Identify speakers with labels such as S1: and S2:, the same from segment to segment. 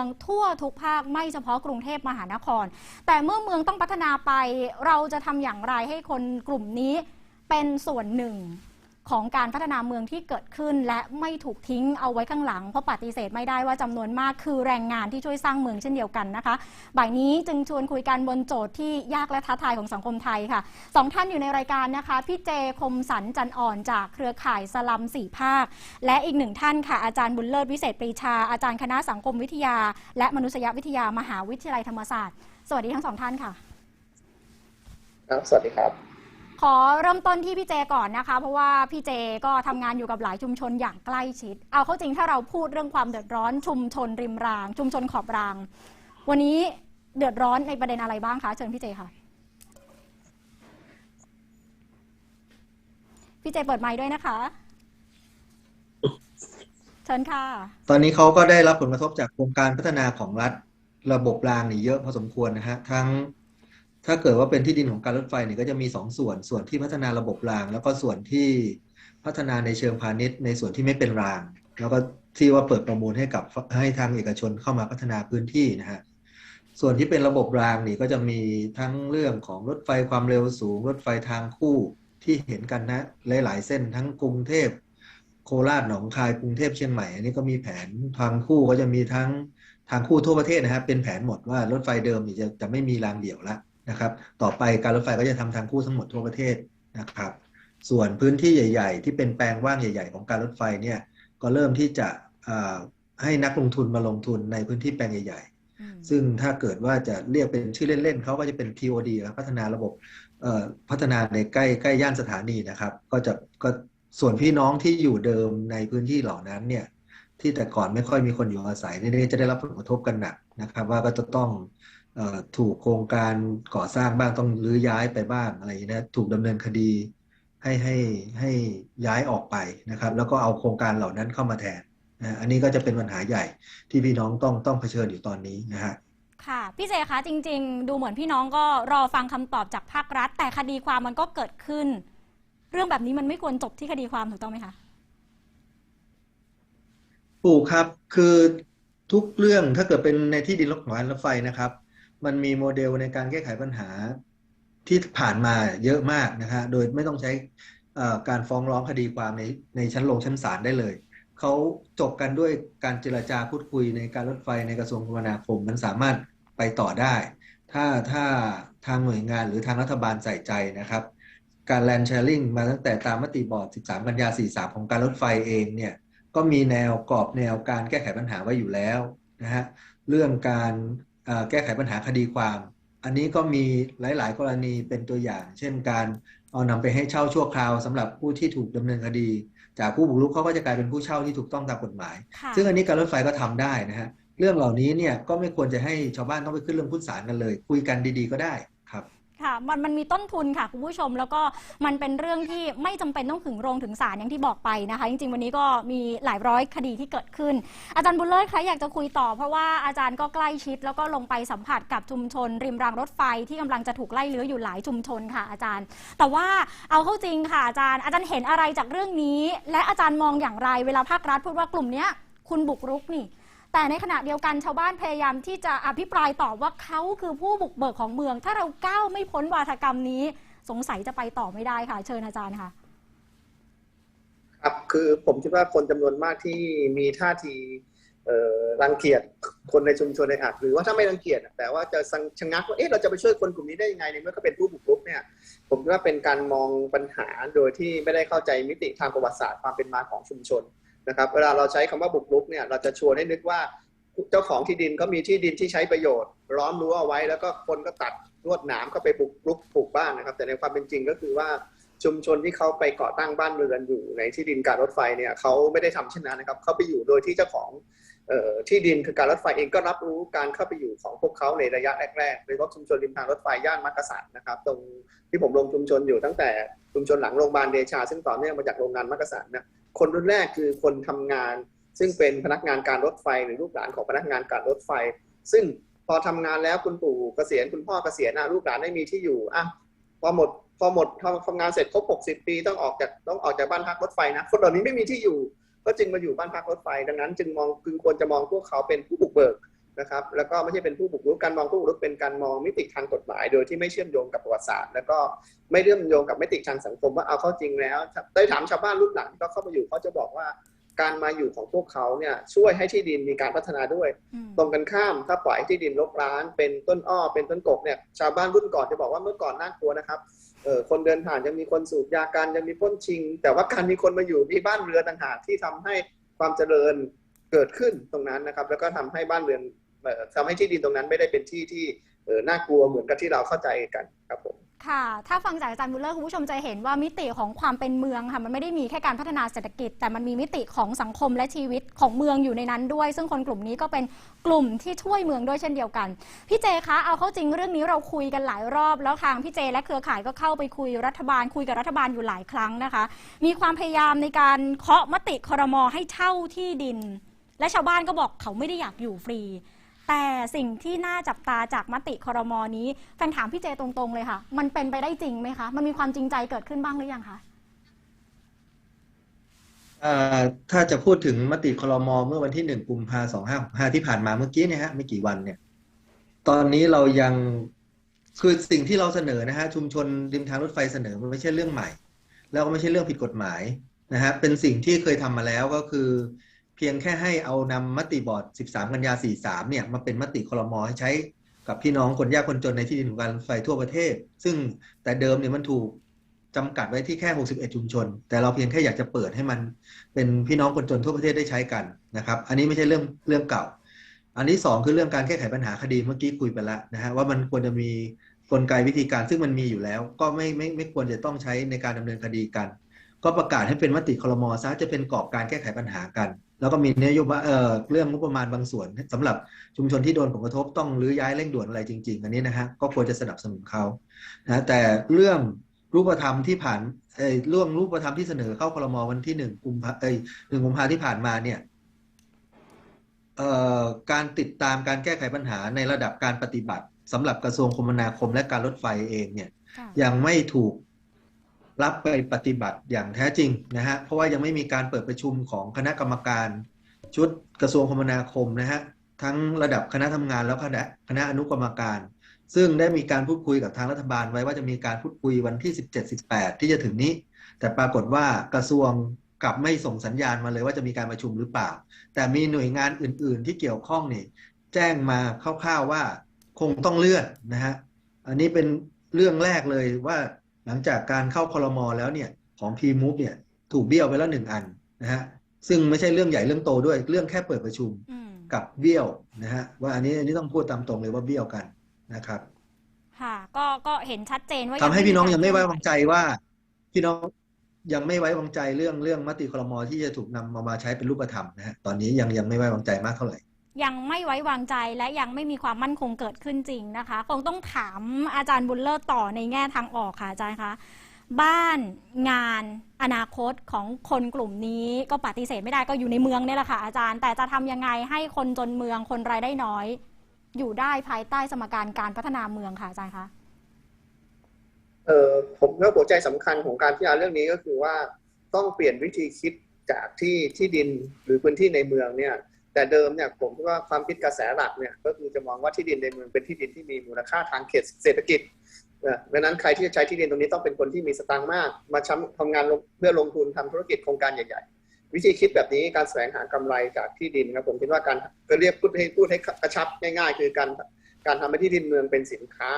S1: องทั่วทุกภาคไม่เฉพาะกรุงเทพมหานคร แต่เมื่อเมืองต้องพัฒนาไป เราจะทำอย่างไรให้คนกลุ่มนี้เป็นส่วนหนึ่ง ของการพัฒนาเมืองที่เกิดขึ้น และไม่ถูกทิ้งเอาไว้ข้างหลัง เพราะปฏิเสธไม่ได้ว่าจำนวนมากคือแรงงานที่ช่วยสร้างเมืองเช่นเดียวกันนะคะ บ่ายนี้จึงชวนคุยกันบนโจทย์ที่ยากและท้าทายของสังคมไทยค่ะสองท่านอยู่ในรายการนะคะพี่เจคมสันจันอ่อนจากเครือข่ายสลัมสี่ภาค และอีกหนึ่งท่านค่ะอาจารย์บุญเลิศวิเศษปรีชาอาจารย์คณะสังคมวิทยา และมนุษยวิทยามหาวิทยาลัยธรรมศาสตร์ สวัสดีทั้งสองท่านค่ะ
S2: ครับสวัสดีครับ
S1: ขอเริ่มต้นที่พี่เจก่อนนะคะ เพราะว่าพี่เจก็ทำงานอยู่กับหลายชุมชนอย่างใกล้ชิด เอาเข้าจริงถ้าเราพูดเรื่องความเดือดร้อนชุมชนริมราง ชุมชนขอบราง วันนี้เดือดร้อนในประเด็นอะไรบ้างคะเชิญพี่เจค่ะ พี่เจเปิดไมค์ด้วยนะคะ เชิญค่ะ
S3: ตอนนี้เขาก็ได้รับผลกระทบจากโครงการพัฒนาของรัฐระบบรางนี่เยอะพอสมควรนะฮะทั้ง ถ้าเกิดว่าเป็นที่ดินของการรถไฟเนี่ยก็จะมีสองส่วน ส่วนที่พัฒนาระบบราง แล้วก็ส่วนที่พัฒนาในเชิงพาณิชย์ ในส่วนที่ไม่เป็นราง แล้วก็ที่ว่าเปิดประมูลให้กับให้ทางเอกชนเข้ามาพัฒนาพื้นที่นะฮะส่วนที่เป็นระบบรางนี่ก็จะมีทั้งเรื่องของรถไฟความเร็วสูง รถไฟทางคู่ที่เห็นกันนะหลาย ๆ เส้นทั้งกรุงเทพโคราชหนองคายกรุงเทพเชียงใหม่อันนี้ก็มีแผนทางคู่ก็จะมีทั้งทางคู่ทั่วประเทศนะครับเป็นแผนหมดว่ารถไฟเดิมนี่จะจะไม่มีรางเดี่ยวล้ว นะครับ ต่อไปการรถไฟก็จะทำทางคู่ทั้งหมดทั่วประเทศนะครับ ส่วนพื้นที่ใหญ่ ๆ ที่เป็นแปลงว่างใหญ่ ๆ ของการรถไฟเนี่ยก็เริ่มที่จะอ่าให้นักลงทุนมาลงทุนในพื้นที่แปลงใหญ่
S1: อืม
S3: ๆซึ่งถ้าเกิดว่าจะเรียกเป็นชื่อเล่น ๆเขาก็จะเป็น TOD ครับพัฒนาระบบเอ่อพัฒนาในใกล้ใกล้ย่านสถานีนะครับ ก็จะก็ส่วนพี่น้องที่อยู่เดิมในพื้นที่เหล่านั้นเนี่ยที่แต่ก่อนไม่ค่อยมีคนอยู่อาศัยนี่จะได้รับผลกระทบกันหนักนะครับ ว่าก็จะต้องเอ่อ ถูกโครงการก่อสร้างบ้างต้องรื้อย้ายไปบ้างอะไรอย่างนี้นะถูกดำเนินคดีให้ให้ให้ย้ายออกไปนะครับ แล้วก็เอาโครงการเหล่านั้นเข้ามาแทนนะอันนี้ก็จะเป็นปัญหาใหญ่ที่พี่น้องต้องต้องเผชิญอยู่ตอนนี้นะฮะ
S1: ค่ะพี่เจคะจริง ๆ ดูเหมือนพี่น้องก็รอฟังคำตอบจากภาครัฐ แต่คดีความมันก็เกิดขึ้น เรื่องแบบนี้มันไม่ควรจบที่คดีความถูกต้องไหมคะ
S3: ถูกครับคือทุกเรื่องถ้าเกิดเป็นในที่ดินรถของการรถไฟนะครับ มันมีโมเดลในการแก้ไขปัญหาที่ผ่านมาเยอะมากนะฮะโดยไม่ต้องใช้การฟ้องร้องคดีความในในชั้นลงชั้นศาลได้เลยเขาจบกันด้วยการเจรจาพูดคุยในการรถไฟในกระทรวงคมนาคมมันสามารถไปต่อได้ ถ้าถ้าทางหน่วยงานหรือทางรัฐบาลใส่ใจนะครับ การแลนด์แชร์ลิงมาตั้งแต่ตามมติบอร์ด 13 กันยา 43 ของการรถไฟเองเนี่ยก็มีแนวกรอบแนวการแก้ไขปัญหาไว้อยู่แล้วนะฮะเรื่องการ แก้ไขปัญหาคดีความ อันนี้ก็มีหลาย ๆ กรณีเป็นตัวอย่าง เช่นการเอานำไปให้เช่าชั่วคราวสำหรับผู้ที่ถูกดำเนินคดี จากผู้บุกรุกเขาก็จะกลายเป็นผู้เช่าที่ถูกต้องตามกฎหมาย
S1: ค่ะ
S3: ซึ่งอันนี้การรถไฟก็ทำได้นะฮะเรื่องเหล่านี้เนี่ยก็ไม่ควรจะให้ชาวบ้านต้องไปขึ้นเรื่องพุทธศาลกันเลย คุยกันดีๆก็ได้ ค่ะ
S1: มันมันมีต้นทุนค่ะคุณผู้ชม แล้วก็มันเป็นเรื่องที่ไม่จำเป็นต้องถึงโรงถึงศาลอย่างที่บอกไปนะคะ จริงๆ วันนี้ก็มีหลายร้อยคดีที่เกิดขึ้น อาจารย์บุญเลิศคะอยากจะคุยต่อ เพราะว่าอาจารย์ก็ใกล้ชิด แล้วก็ลงไปสัมผัสกับชุมชน ริมรางรถไฟที่กำลังจะถูกไล่เลื้ออยู่หลายชุมชนค่ะอาจารย์ แต่ว่าเอาเข้าจริงค่ะอาจารย์ อาจารย์เห็นอะไรจากเรื่องนี้ และอาจารย์มองอย่างไร เวลาภาครัฐพูดว่ากลุ่มเนี้ยคุณบุกรุกนี่ แต่ในขณะเดียวกันชาวบ้านพยายามที่จะอภิปรายตอบว่าเขาคือผู้บุกเบิกของเมือง ถ้าเราก้าวไม่พ้นวาทกรรมนี้ สงสัยจะไปต่อไม่ได้ค่ะ เชิญอาจารย์ค่ะ
S2: ครับคือผมคิดว่าคนจำนวนมากที่มีท่าทีรังเกียจคนในชุมชนในอัดหรือว่าถ้าไม่รังเกียจแต่ว่าจะสังชะงักว่าเอ๊ะเราจะไปช่วยคนกลุ่มนี้ได้ยังไงในเมื่อเขาเป็นผู้บุกรุกเนี่ย ผมว่าเป็นการมองปัญหาโดยที่ไม่ได้เข้าใจมิติทางประวัติศาสตร์ความเป็นมาของชุมชน นะครับเวลาเราใช้คำว่าบุกรุกเนี่ยเราจะชวนให้นึกว่าเจ้าของที่ดินก็มีที่ดินที่ใช้ประโยชน์ล้อมรั้วเอาไว้ แล้วก็คนก็ตัดลวดหนามก็ไปบุกรุกปลูกบ้านนะครับ แต่ในความเป็นจริงก็คือว่าชุมชนที่เขาไปก่อตั้งบ้านเรือนอยู่ในที่ดินการรถไฟเนี่ยเขาไม่ได้ทำเช่นนั้นนะครับเขาไปอยู่โดยที่เจ้าของ ที่ดินคือการรถไฟเองก็รับรู้การเข้าไปอยู่ของพวกเขาในระยะแรกๆโดยเฉพาะชุมชนริมทางรถไฟย่านมักกะสันนะครับ ตรงที่ผมลงชุมชนอยู่ตั้งแต่ชุมชนหลังโรงพยาบาลเดชา ซึ่งต่อเนื่องมาจากโรงงานมักกะสันนะคนรุ่นแรกคือคนทำงาน ซึ่งเป็นพนักงานการรถไฟหรือลูกหลานของพนักงานการรถไฟ ซึ่งพอทำงานแล้วคุณปู่เกษียณคุณพ่อเกษียณลูกหลานไม่มีที่อยู่อะพอหมดพอหมดทำงานเสร็จครบ 60 ปีต้องออกจากต้องออกจากบ้านพักรถไฟนะคนเหล่านี้ไม่มีที่อยู่ ก็จึงมาอยู่บ้านพักรถไฟ ดังนั้น จึงมองจึงควรจะมองพวกเขาเป็นผู้บุกเบิกนะครับ แล้วก็ไม่ใช่เป็นผู้บุกรุกการมองผู้บุกรุกเป็นการมองมิติทางกฎหมาย โดยที่ไม่เชื่อมโยงกับประวัติศาสตร์ แล้วก็ไม่เชื่อมโยงกับมิติทางสังคมว่าเอาเข้าจริงแล้วได้ถามชาวบ้านรุ่นหลังที่เขาเข้ามาอยู่เขาจะบอกว่า การมาอยู่ของพวกเขาเนี่ยช่วยให้ที่ดินมีการพัฒนาด้วย
S1: อืม
S2: ตรงกันข้ามถ้าปล่อยให้ที่ดินรกร้านเป็นต้นอ้อเป็นต้นกกเนี่ยชาวบ้านรุ่นก่อนจะบอกว่าเมื่อก่อนน่ากลัวนะครับเออคนเดินผ่านยังมีคนสูบยากันยังมีปล้นชิง แต่ว่าการมีคนมาอยู่มีบ้านเรือนต่างหากที่ทำให้ความเจริญเกิดขึ้นตรงนั้นนะครับ แล้วก็ทำให้บ้านเรือนเอ่อทำให้ที่ดินตรงนั้นไม่ได้เป็นที่ที่เออน่ากลัวเหมือนกับที่เราเข้าใจกันครับผม
S1: ค่ะ ถ้าฟังจากอาจารย์บุลเลอร์คุณผู้ชมจะเห็นว่ามิติของความเป็นเมืองค่ะมันไม่ได้มีแค่การพัฒนาเศรษฐกิจ แต่มันมีมิติของสังคมและชีวิตของเมืองอยู่ในนั้นด้วย ซึ่งคนกลุ่มนี้ก็เป็นกลุ่มที่ช่วยเมืองด้วยเช่นเดียวกัน พี่เจคะเอาเข้าจริงเรื่องนี้เราคุยกันหลายรอบ แล้วทางพี่เจและเครือข่ายก็เข้าไปคุยรัฐบาล คุยกับรัฐบาลอยู่หลายครั้งนะคะ มีความพยายามในการเคาะมติคอรมอให้เช่าที่ดิน และชาวบ้านก็บอกเขาไม่ได้อยากอยู่ฟรี แต่สิ่งที่น่าจับตาจากมติครมนี้แฟนถามพี่เจตรงๆเลยค่ะ มันเป็นไปได้จริงไหมคะ มันมีความจริงใจเกิดขึ้นบ้างหรือยังคะ
S3: ถ้าจะพูดถึงมติคลมเมื่อวันที่หนึ่งกุมภาสองห้าห้าที่ผ่านมาเมื่อกี้เนี่ยฮะไม่กี่วันเนี่ย ตอนนี้เรายังคือสิ่งที่เราเสนอนะฮะชุมชนริมทางรถไฟเสนอมันไม่ใช่เรื่องใหม่ แล้วก็ไม่ใช่เรื่องผิดกฎหมายนะฮะเป็นสิ่งที่เคยทำมาแล้วก็คือ พียงแค่ให้เอานำมติบอร์ด 13 กันยา 43 เนี่ยมาเป็นมติคลมให้ใช้กับพี่น้องคนยากคนจนในที่ดินของการไฟทั่วประเทศ ซึ่งแต่เดิมเนี่ยมันถูกจำกัดไว้ที่แค่ 61 ชุมชน แต่เราเพียงแค่อยากจะเปิดให้มันเป็นพี่น้องคนจนทั่วประเทศได้ใช้กันนะครับ อันนี้ไม่ใช่เรื่องเรื่องเก่า อันที่สองคือเรื่องการแก้ไขปัญหาคดีเมื่อกี้คุยไปแล้วนะฮะว่ามันควรจะมีกลไกวิธีการซึ่งมันมีอยู่แล้ว ก็ไม่ไม่ไม่ควรจะต้องใช้ในการดำเนินคดีกัน ก็ประกาศให้เป็นมติคลมซะจะเป็นกรอบการแก้ไขปัญหากัน แล้วก็มีนโยบายเอ่อเรื่องงบประมาณบางส่วนสำหรับชุมชนที่โดนผลกระทบต้องรื้อย้ายเร่งด่วนอะไรจริง ๆ อันนี้นะฮะก็ควรจะสนับสนุนเขานะแต่เรื่องรูปธรรมที่ผ่านเอ้ยเรื่องรูปธรรมที่เสนอเข้าคลมวันที่หนึ่งกุมภาเอ้ยหนึ่งกุมภาที่ผ่านมาเนี่ยเอ่อการติดตามการแก้ไขปัญหาในระดับการปฏิบัติสำหรับกระทรวงคมนาคมและการรถไฟเองเนี่ย
S1: ค่ะ
S3: ยังไม่ถูก รับไปปฏิบัติอย่างแท้จริงนะฮะเพราะว่ายังไม่มีการเปิดประชุมของคณะกรรมการ ชุดกระทรวงคมนาคมนะฮะทั้งระดับคณะทำงานแล้วคณะคณะอนุกรรมการ ซึ่งได้มีการพูดคุยกับทางรัฐบาลไว้ว่าจะมีการพูดคุยวันที่ 17-18 ที่จะถึงนี้ แต่ปรากฏว่ากระทรวงกลับไม่ส่งสัญญาณมาเลยว่าจะมีการประชุมหรือเปล่า แต่มีหน่วยงานอื่น ๆ ที่เกี่ยวข้องนี่แจ้งมาคร่าวๆว่าคงต้องเลื่อนนะฮะอันนี้เป็นเรื่องแรกเลยว่า หลังจากการเข้าคลมแล้วเนี่ยของพีมูฟเนี่ยถูกเบี้ยวไปแล้วหนึ่งอันนะฮะซึ่งไม่ใช่เรื่องใหญ่เรื่องโตด้วยเรื่องแค่เปิดประชุม
S1: อืม
S3: กับเบี้ยวนะฮะว่าอันนี้อันนี้ต้องพูดตามตรงเลยว่าเบี้ยวกันนะครับ
S1: ค่ะก็ก็เห็นชัดเจนว่า
S3: ทำให้พี่น้องยังไม่ไว้
S1: กาวา
S3: งใจว่าพี่น้องยังไม่ไว้วางใจเรื่องเรื่องมติคลมที่จะถูกนำมามาใช้เป็นรูปธรรมนะฮะตอนนี้ยังยังไม่ไว้วางใจมากเท่าไหร่
S1: ยังไม่ไว้วางใจและยังไม่มีความมั่นคงเกิดขึ้นจริงนะคะ คงต้องถามอาจารย์บุญเลิศต่อในแง่ทางออกค่ะอาจารย์คะบ้านงานอนาคตของคนกลุ่มนี้ก็ปฏิเสธไม่ได้ก็อยู่ในเมืองนี่แหละค่ะอาจารย์ แต่จะทำยังไงให้คนจนเมืองคนรายได้น้อย อยู่ได้ภายใต้สมการการพัฒนาเมืองค่ะอาจารย์คะ
S2: เออผมว่าหัวใจสำคัญของการพิจารณาเรื่องนี้ก็คือว่าต้องเปลี่ยนวิธีคิดจากที่ที่ดินหรือพื้นที่ในเมืองเนี่ย แต่เดิมเนี่ยผมคิดว่าความคิดกระแสหลักเนี่ยก็คือจะมองว่าที่ดินในเมืองเป็นที่ดินที่มีมูลค่าทางเขตเศรษฐกิจนะดังนั้นใครที่จะใช้ที่ดินตรงนี้ต้องเป็นคนที่มีสตางค์มาก มาช้ำทำงานงเพื่อลงทุนทำธุรกิจโครงการใหญ่ ๆ วิธีคิดแบบนี้การแสวงหากำไรจากที่ดินครับผมคิดว่าการก็เรียกพูดให้พูดให้กระชับง่ายๆ คือการการทำให้ที่ดินเมืองเป็นสินค้า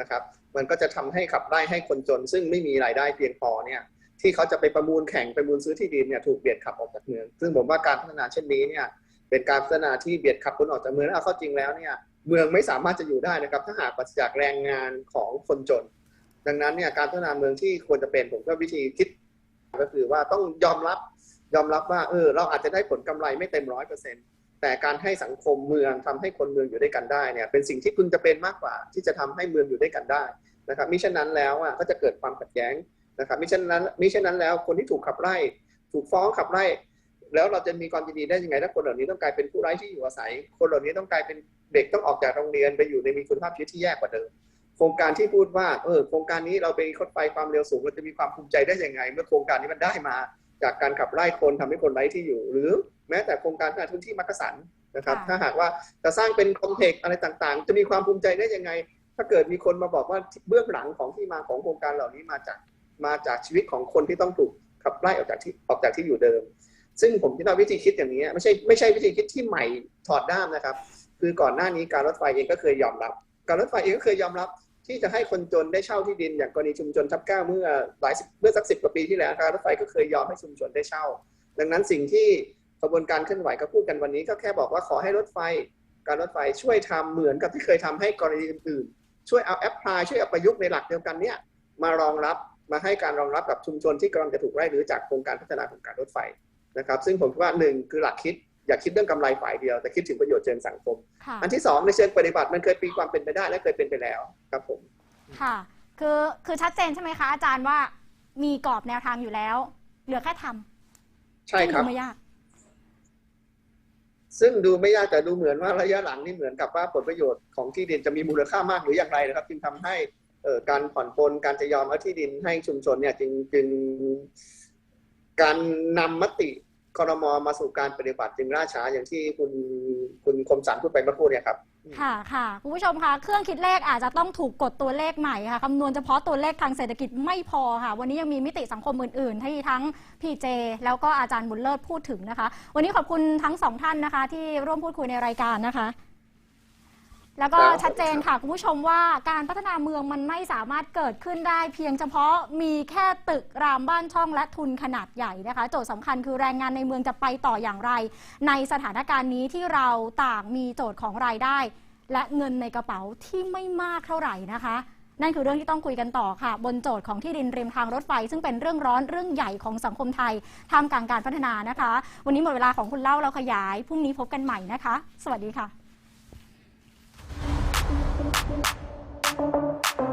S2: นะครับ มันก็จะทำให้ขับไล่ให้คนจน ซึ่งไม่มีรายได้เพียงพอเนี่ยที่เขาจะไปประมูลแข่งไปประมูลซื้อที่ดินเนี่ยถูกเบียดขับออกจากเมือง ซึ่งผมว่าการพัฒนาเช่นนี้เนี่ย เป็นการพัฒนาที่เบียดขับคนออกจากเมืองเอาเข้าจริงแล้วเนี่ยเมืองไม่สามารถจะอยู่ได้นะครับ ถ้าหากปราศจากแรงงานของคนจน ดังนั้นเนี่ยการพัฒนาเมืองที่ควรจะเป็นผมก็วิธีคิด ก็คือว่าต้องยอมรับยอมรับว่าเออเราอาจจะได้ผลกำไรไม่เต็มร้อยเปอร์เซ็นต์แต่การให้สังคมเมืองทำให้คนเมืองอยู่ด้วยกันได้เนี่ยเป็นสิ่งที่คุณจะเป็นมากกว่า ที่จะทำให้เมืองอยู่ด้วยกันได้นะครับมิฉะนั้นแล้วอะก็จะเกิดความขัดแย้งนะครับมิฉะนั้นมิฉะนั้นแล้วคนที่ถูกขับไล่ ถูกฟ้องขับไล่ แล้วเราจะมีความยินดีได้ยังไงถ้าคนเหล่านี้ต้องกลายเป็นผู้ไร้ที่อยู่อาศัย คนเหล่านี้ต้องกลายเป็นเด็กต้องออกจากโรงเรียนไปอยู่ในมีคุณภาพชีวิตที่แย่กว่าเดิม โครงการที่พูดว่าเออโครงการนี้เราไปรถไฟความเร็วสูงเราจะมีความภูมิใจได้ยังไง เมื่อโครงการนี้มันได้มา จากการขับไล่คนทำให้คนไร้ที่อยู่ หรือแม้แต่โครงการพัฒนาพื้นที่มักกะสันนะครับ
S1: ค่ะ
S2: ถ้าหากว่าจะสร้างเป็นคอมเพล็กซ์อะไรต่างๆ จะมีความภูมิใจได้ยังไง ถ้าเกิดมีคนมาบอกว่าเบื้องหลังของที่มาของโครงการเหล่านี้มาจากมาจากชีวิตของคนที่ต้องถูกขับไล่ออกจากที่ออกจากที่อยู่เดิม ซึ่งผมคิดว่าวิธีคิดอย่างนี้ไม่ใช่ไม่ใช่วิธีคิดที่ใหม่ถอดด้ามนะครับ คือก่อนหน้านี้การรถไฟเองก็เคยยอมรับ การรถไฟเองก็เคยยอมรับที่จะให้คนจนได้เช่าที่ดิน อย่างกรณีชุมชนทับเก้าเมื่อหลายเมื่อสักสิบกว่าปีที่แล้วการรถไฟก็เคยยอมให้ชุมชนได้เช่า ดังนั้นสิ่งที่กระบวนการเคลื่อนไหวก็พูดกันวันนี้ก็แค่บอกว่าขอให้รถไฟ การรถไฟช่วยทำเหมือนกับที่เคยทำให้กรณีอื่นๆช่วยเอาแอปพลายช่วยเอาประยุกต์ในหลักเดียวกันเนี่ยมารองรับมาให้การรองรับกับชุมชนที่กำลังจะถูกไล่หรือจากโครงการพัฒนาของการรถไฟ นะครับซึ่งผมคิดว่าหนึ่งคือหลักคิดอย่าคิดเรื่องกำไรฝ่ายเดียวแต่คิดถึงประโยชน์เชิงสังคม
S1: ค่ะ
S2: อันที่สองในเชิงปฏิบัติมันเคยปีความเป็นไปได้และเคยเป็นไปแล้วครับผม
S1: ค่ะคือคือชัดเจนใช่ไหมคะอาจารย์ว่ามีกรอบแนวทางอยู่แล้ว เหลือแค่ทำ
S2: ใช่ครับ
S1: ซึ่งดูไม่ยาก
S2: ซึ่งดูไม่ยากแต่ดูเหมือนว่าระยะหลังนี่เหมือนกับว่าผลประโยชน์ของที่ดินจะมีมูลค่ามากหรืออย่างไรนะครับ จึงทำให้เอ่อการผ่อนปลนการจะยอมเอาที่ดินให้ชุมชนเนี่ย จึงจึงการนำมติ คอรมอมาสู่การปฏิบัติจึงล่าช้าอย่างที่คุณคุณคมสันพูดไปเมื่อครู่เนี่ยครับ
S1: ค่ะค่ะคุณผู้ชมคะเครื่องคิดเลขอาจจะต้องถูกกดตัวเลขใหม่ค่ะคำนวณเฉพาะตัวเลขทางเศรษฐกิจไม่พอค่ะ วันนี้ยังมีมิติสังคมอื่นๆ ที่ทั้งพีเจแล้วก็อาจารย์บุญเลิศพูดถึงนะคะ วันนี้ขอบคุณทั้งสองท่านนะคะ ที่ร่วมพูดคุยในรายการนะคะ แล้วก็
S2: ครับ
S1: ชัดเจนค่ะคุณผู้ชมว่าการพัฒนาเมืองมันไม่สามารถเกิดขึ้นได้ เพียงเฉพาะมีแค่ตึกรามบ้านช่องและทุนขนาดใหญ่นะคะ โจทย์สำคัญคือแรงงานในเมืองจะไปต่ออย่างไร ในสถานการณ์นี้ที่เราต่างมีโจทย์ของรายได้ และเงินในกระเป๋าที่ไม่มากเท่าไหร่นะคะนั่นคือเรื่องที่ต้องคุยกันต่อค่ะ บนโจทย์ของที่ดินริมทางรถไฟ ซึ่งเป็นเรื่องร้อนเรื่องใหญ่ของสังคมไทยท่ามกลางการพัฒนานะคะ วันนี้หมดเวลาของคุณเล่าเราขยายพรุ่งนี้พบกันใหม่นะคะ สวัสดีค่ะ Thank you.